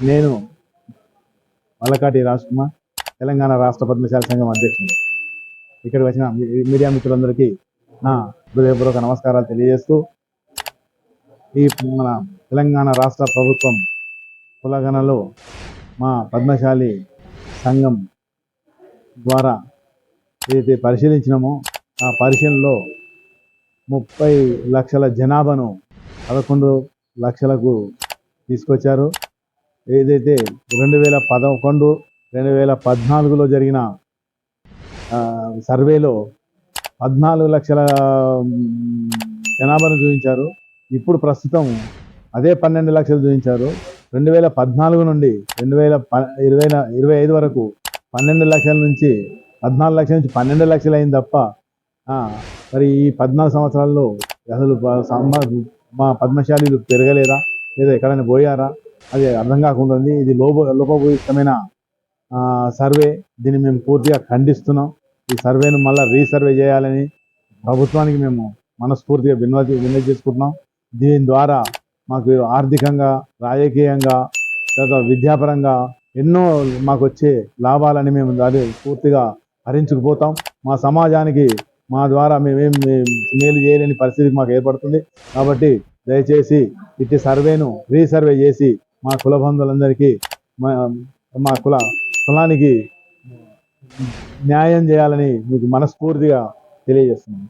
నేను వల్లకాటి రాజ్కుమార్ తెలంగాణ రాష్ట్ర పద్మశాల సంఘం అధ్యక్షుడు ఇక్కడికి వచ్చిన మీడియా మిత్రులందరికీ నా హృదయపూర్వక నమస్కారాలు తెలియజేస్తూ ఈ మన తెలంగాణ రాష్ట్ర ప్రభుత్వం కులగణలో మా పద్మశాలి సంఘం ద్వారా ఏదైతే పరిశీలించినామో ఆ పరిశీలనలో ముప్పై లక్షల జనాభాను పదకొండు లక్షలకు తీసుకొచ్చారు. ఏదైతే రెండు వేల పదకొండు రెండు వేల పద్నాలుగులో జరిగిన సర్వేలో పద్నాలుగు లక్షల జనాభాను చూపించారు. ఇప్పుడు ప్రస్తుతం అదే పన్నెండు లక్షలు చూపించారు. రెండు వేల పద్నాలుగు నుండి రెండు వేల ప ఇరవై ఇరవై ఐదు వరకు పన్నెండు లక్షల నుంచి పద్నాలుగు లక్షల నుంచి పన్నెండు లక్షలు అయింది తప్ప మరి ఈ పద్నాలుగు సంవత్సరాల్లో అసలు మా పద్మశాలీలు పెరగలేదా? లేదా ఎక్కడైనా పోయారా? అది అర్థం కాకుండా ఉంది. ఇది లోప లోపభూయిష్టమైన సర్వే. దీన్ని మేము పూర్తిగా ఖండిస్తున్నాం. ఈ సర్వేను మళ్ళీ రీసర్వే చేయాలని ప్రభుత్వానికి మేము మనస్ఫూర్తిగా విన్నతి విన్నతి చేసుకుంటున్నాం. దీని ద్వారా మాకు ఆర్థికంగా రాజకీయంగా తర్వాత విద్యాపరంగా ఎన్నో మాకు వచ్చే లాభాలని మేము దాన్ని పూర్తిగా హరించుకుపోతాం. మా సమాజానికి మా ద్వారా మేమేం మేలు చేయలేని పరిస్థితి మాకు ఏర్పడుతుంది. కాబట్టి దయచేసి ఇట్టి సర్వేను రీసర్వే చేసి మా కుల బంధువులందరికీ మా మా కుల కులానికి న్యాయం చేయాలని మీకు మనస్ఫూర్తిగా తెలియజేస్తున్నాను.